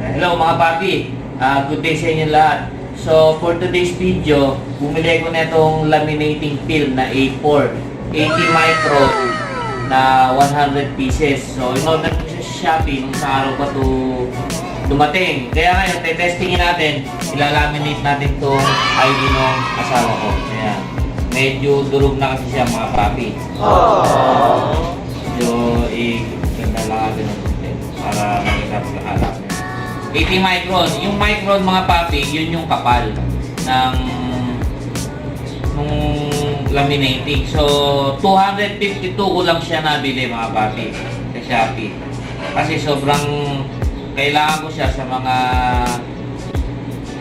Hello mga papi, Ah, good day sa inyo lahat. So for today's video, bumili ko na itong laminating film na A4, 80 micron na 100 pieces. So in-order ko sa Shopee nung sa araw pa to dumating. Kaya ngayon, testingin natin, ilalaminate natin itong ID ng asawa ko. Kaya medyo durog na kasi siya mga papi. Medyo i-ganda lang natin ng para makita pagkakalap niya. 80 micron. Yung micron mga papi, yun yung kapal ng nung laminating. So, 252 ko lang siya nabili mga papi sa Shopee. Kasi sobrang kailangan ko siya sa mga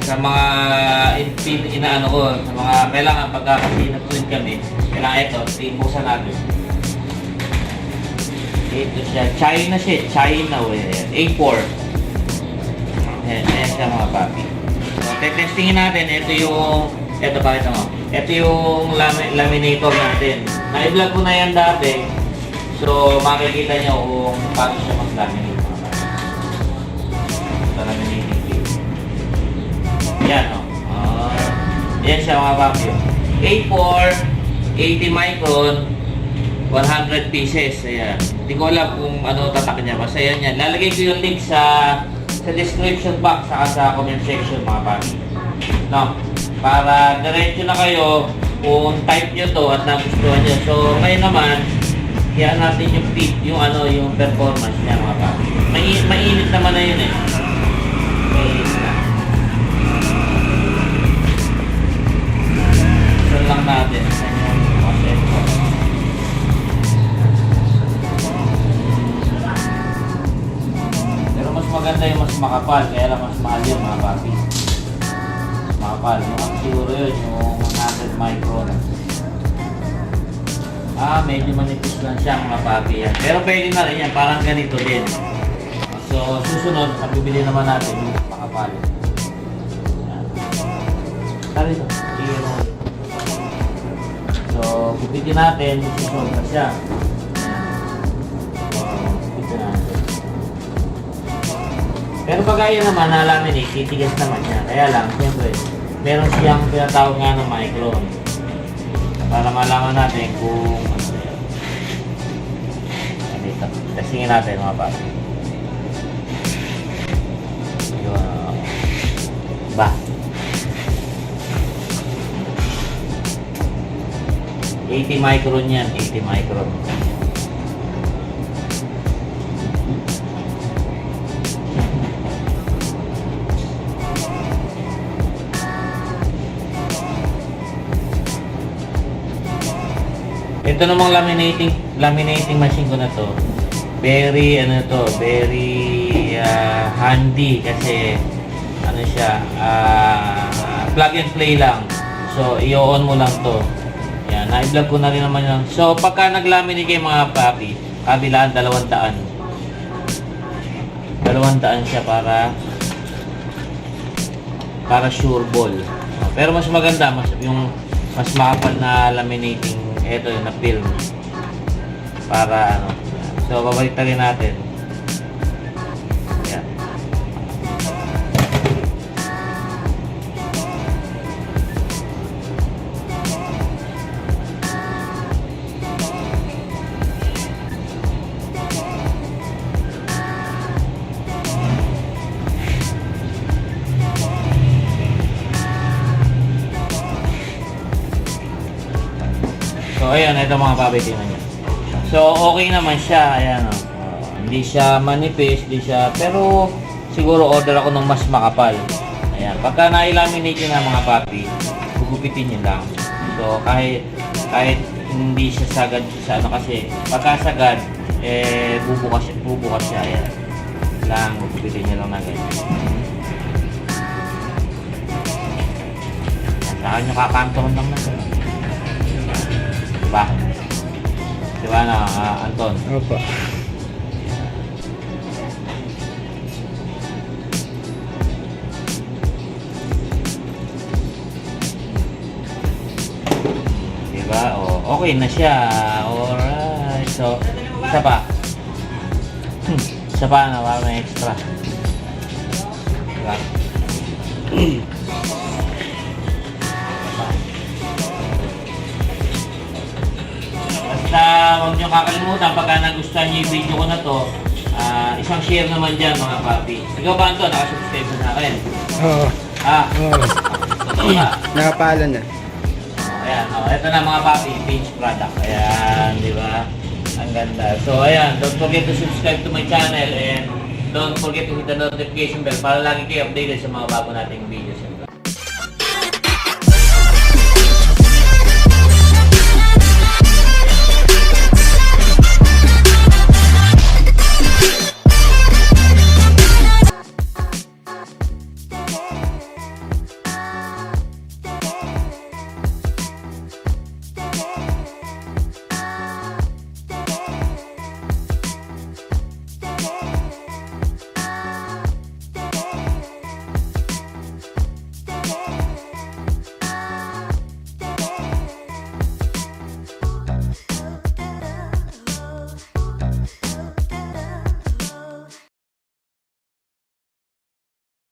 sa mga in, in, inaano ko, sa mga kailangan pagka kasi nag-print kami, kailangan ito, tipusan natin. Ito siya, China siya, China eh, A4. Ayan, ayan siya mga papi. So, testingin natin, ito yung, ito pa ito mo. Ito yung lami, laminator natin. Na-vlog ko na yan dati. So, makikita nyo kung paano siya mag-laminate. Ito laminating tape. Yan o. Oh. yan siya mga papi. oh. A4, 80 micron, 100 pieces. Ayan. Hindi ko alam kung ano tatak niya. Basta yan yan. Lalagay ko yung link sa sa description box saka sa comment section mga papi. No? Para diretso na kayo kung type nyo to at nagustuhan nyo. So, ngayon naman, kaya natin yung fit, yung ano, yung performance niya mga papi. May, mainit naman na yun eh. Mainit na. Saan lang natin. Maganda yung mas makapal, kaya lang mas mahal yun mga papi. Makapal. Yung ang siguro yun, yung 100 micron. Ah, medyo manipis lang siya mga papi yan. Pero pwede na rin yan, parang ganito din. So, susunod, ang bibili naman natin yung makapal. Yan. Tari ito. So, gupitin natin, susunod na siya. Pero pag ayaw naman nalamin eh, titigas naman niya. Kaya lang, siyempre, meron siyang tinatawag nga ng micron. Para malaman natin kung ano. Dito, testingin natin mga papi. Yun. Ba? Eighty micron yan, 80 micron. Ito namang laminating laminating machine ko na to. Very ano to, very ah, handy kasi ano siya, ah, plug and play lang. So, i-on mo lang to. Yan, na-vlog ko na rin naman yan. So, pagka nag-laminate kayo mga papi, kabilaan dalawang daan. Dalawang daan siya para para sure ball. Pero mas maganda, mas yung mas makapal na laminating ito yung na film para ano so babalik natin So ayun, ito mga papi tingnan niyo. So okay naman siya, ayan oh. Uh, hindi siya manipis, hindi siya pero siguro order ako ng mas makapal. Ayan, pagka na-laminate na mga papi, gugupitin niyo lang. So kahit kahit hindi siya sagad sa ano kasi pagka sagad eh bubukas bubukas siya ayan. Lang gugupitin niyo lang na ganyan. Saka nyo kakantohan lang na ganyan. Diba? Diba na, ah, Anton? Opo. Diba? O, okay na siya. Alright. So, isa pa. Hmm, isa pa na para may extra. Diba? Basta huwag niyo kakalimutan pagka nagustuhan niyo yung video ko na to, ah, isang share naman dyan mga papi. Ikaw ba ito? Nakasubscribe na sa akin. Oo. Ah, Oo. totoo ba? Nakapala na. Oh, ayan, oh, ito na mga papi, page product. Ayan, di ba? Ang ganda. So, ayan, don't forget to subscribe to my channel and don't forget to hit the notification bell para lagi kayo updated sa mga bago nating videos.